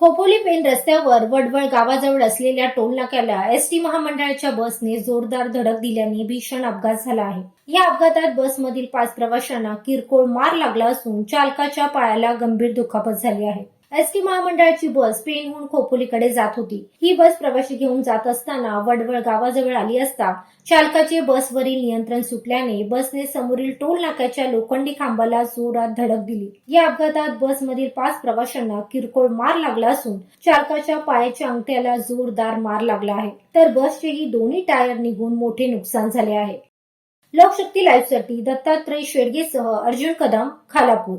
Khopoli pen रस्त्यावर वडवळ गावाजवळ असलेल्या टोल नाक्याला एस टी महामंडळाच्या बसने जोरदार धडक दिल्याने भीषण अपघात झाला आहे. या अपघातात बसमधील पाच प्रवाशांना किरकोळ मार लागला असून चालकाच्या पायाला गंभीर दुखापत झाली आहे. एस टी महामंडळाची बस पेणहून खोपोलीकडे जात होती. ही बस प्रवाशी घेऊन जात असताना वडवळ गावाजवळ आली असता चालकाचे बसवरील नियंत्रण सुटल्याने बसने समोरील टोल नाक्याच्या लोखंडी खांबाला जोरात धडक दिली. या अपघातात बसमधील पाच प्रवाशांना किरकोळ मार लागला असून चालकाच्या पायाच्या अंगठ्याला जोरदार मार लागला आहे. तर बसचेही दोन्ही टायर निघून मोठे नुकसान झाले आहे. लोकशक्ती लाईव्हसाठी दत्तात्रय शेडगेसह अर्जुन कदम खालापूर.